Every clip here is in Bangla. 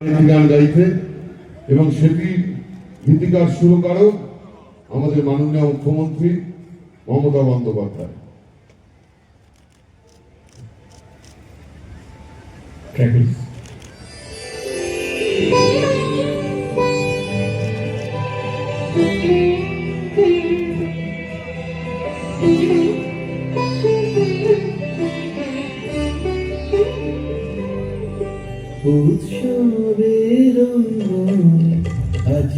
গান গাইতে এবং সেটি গীতিকার সুরকারক আমাদের মাননীয় মুখ্যমন্ত্রী মমতা বন্দ্যোপাধ্যায়। Thank উৎসবের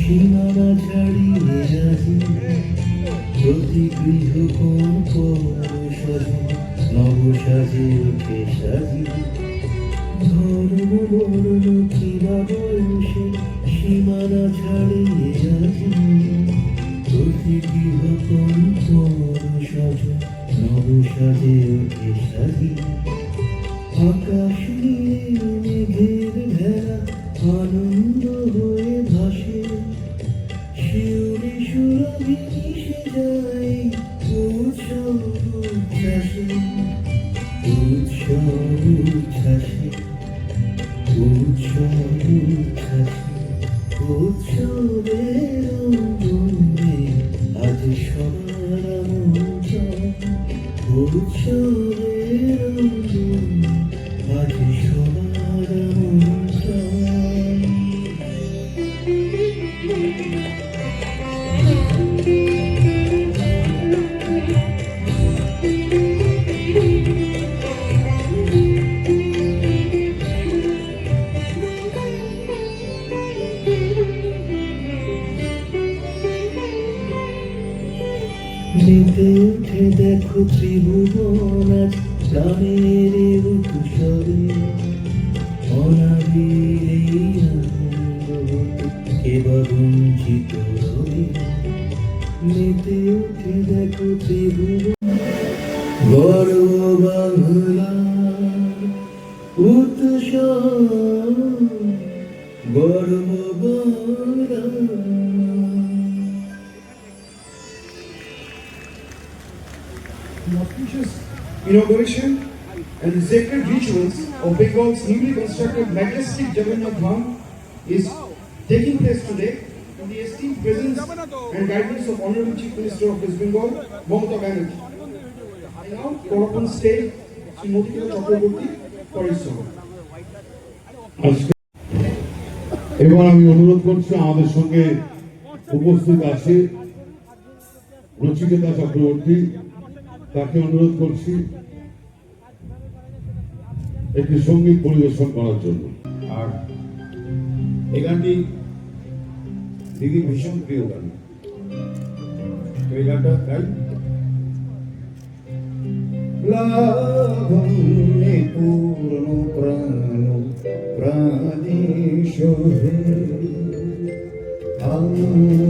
সীমানা ছাড়িয়ে আজি প্রতি গৃহ কোন সাজি নব সাজে ওঠে সাজি ধর্ম বর্ণ কিবা বয়সে সীমানা ছাড়িয়ে আজি প্রতি গৃহ কোন সাজে নব সাজে ওঠে সাজি আকাশ উৎসব উচ্ছ্বাসে ত্রিভুবন আজ গানের উৎসবে অনাবির এই আনন্দ কেবল বঞ্চিত রবে মেতে উঠে দেখো ত্রিভুবন। গর্ব বাংলা উৎসব, গর্ব Bangla. Inauguration and sacred rituals of Bengal's newly constructed majestic Jagannath Dham is taking place today in the esteemed presence and guidance of Honorable Chief Minister of West Bengal, Mamata Banerjee. I now call upon stage Sri Motikala Chakraborty for his song. এবার আমি অনুরোধ করছি আমাদের সঙ্গে উপস্থিত আছে রচিকেতা চক্রবর্তী তাকে অনুরোধ করছি একটি সংগীত পরিবেশন করার জন্য। আর এই গানটি দিদির ভীষণ প্রিয় গান। এই গানটা লাভে পূর্ণ প্রাণ হে আনন্দ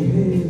Hey.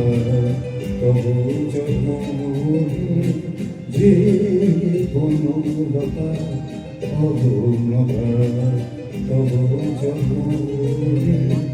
প্রাণ প্রাণীশ হে আনন্দ শুদ্ধ বনলতা অবনতা তবু অবনতা তবু জন্মভূমি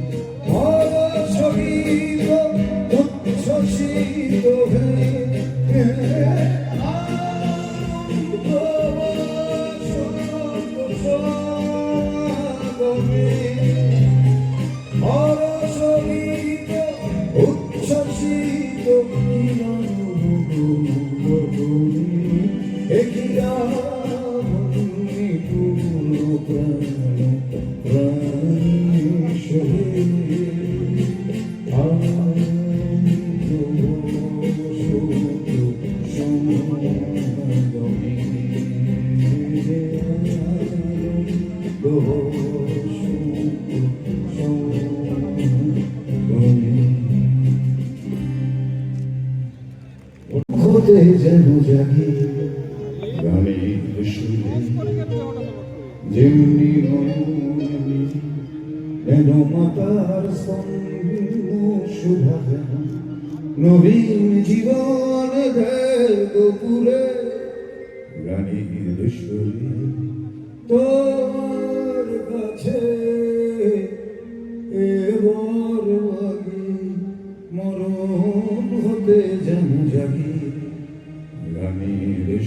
হতে যেন জাগে গানের সুরে যেমনি যেন মাতার শুভা নবীন জীবন গোপুরে গানের সুরে তোর কাছে এবার মরণ হতে যেন জাগি।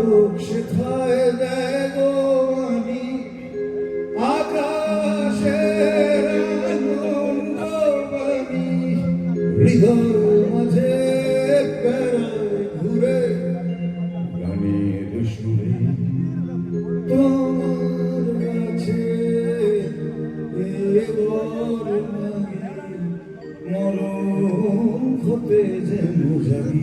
আলোক সেথায় দেখো আমি আকাশের আনন্দবাণী হৃদয় মাঝে বেড়ায় ঘুরে। গানের সুরে তোমার কাছে মরণ হতে যেন যাবি